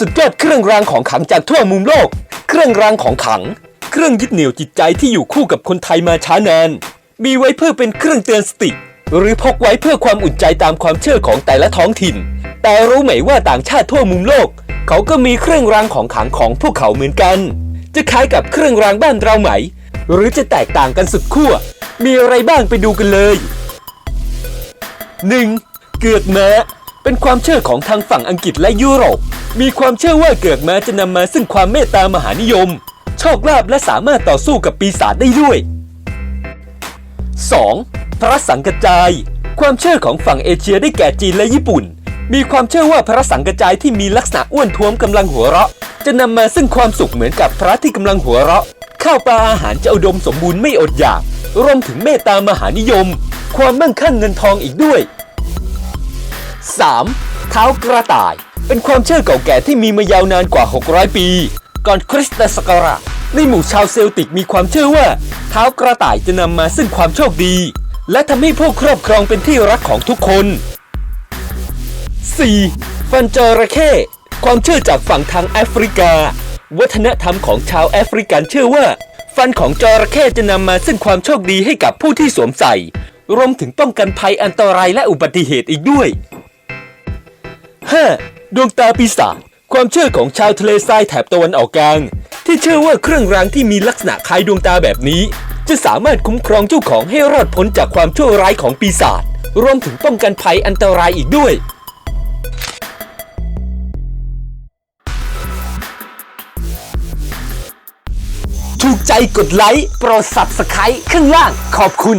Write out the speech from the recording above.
สุดยอดเครื่องรางของขลังจากทั่วมุมโลก เครื่องรางของขลัง เครื่องยึดเหนี่ยวจิตใจที่อยู่คู่กับคนไทยมาช้านาน มีไว้เพื่อเป็นเครื่องเตือนสติ หรือพกไว้เพื่อความอุ่นใจตามความเชื่อของแต่ละท้องถิ่น แต่รู้ไหมว่าต่างชาติทั่วมุมโลก เขาก็มีเครื่องรางของขลังของพวกเขาเหมือนกัน จะคล้ายกับเครื่องรางบ้านเราไหม หรือจะแตกต่างกันสุดขั้ว มีอะไรบ้างไปดูกันเลย 1. เกือกม้ เป็นความเชื่อของทางฝั่งอังกฤษและยุโรป มีความเชื่อว่าเกือกม้าจะนำมาซึ่งความเมตตามหานิยม โชคลาภและสามารถต่อสู้กับปีศาจได้ด้วย 2. พระสังกระจาย ความเชื่อของฝั่งเอเชียได้แก่จีนและญี่ปุ่น มีความเชื่อว่าพระสังกระจายที่มีลักษณะอ้วนท้วมกำลังหัวเราะ จะนำมาซึ่งความสุขเหมือนกับพระที่กำลังหัวเราะ ข้าวปลาอาหารจะอุดมสมบูรณ์ไม่อดอยาก รวมถึงเมตตามหานิยม ความมั่งคั่งเงินทองอีกด้วย 3. เท้ากระต่าย เป็นความเชื่อเก่าแก่ที่มีมายาวนานกว่า 600 ปี ก่อนคริสตศักราชในหมู่ชาวเซลติกมีความเชื่อว่า เท้ากระต่ายจะนำมาซึ่งความโชคดี และทำให้พวกครอบครองเป็นที่รักของทุกคน 4. ฟันจระเข้ความเชื่อจากฝั่งทางแอฟริกา วัฒนธรรมของชาวแอฟริกันเชื่อว่า ฟันของจระเข้จะนำมาซึ่งความโชคดีให้กับผู้ที่สวมใส่ รวมถึงป้องกันภัยอันตรายและอุบัติเหตุอีกด้วย 5. ดวงตาปีศาจความเชื่อของชาวทะเลทรายแถบตะวันออกกลาง ที่เชื่อว่าเครื่องรางที่มีลักษณะคล้ายดวงตาแบบนี้ จะสามารถคุ้มครองเจ้าของให้รอดพ้นจากความชั่วร้ายของปีศาจรวมถึงป้องกันภัยอันตรายอีกด้วย ถูกใจกดไลค์โปรด Subscribe ข้างล่างขอบคุณ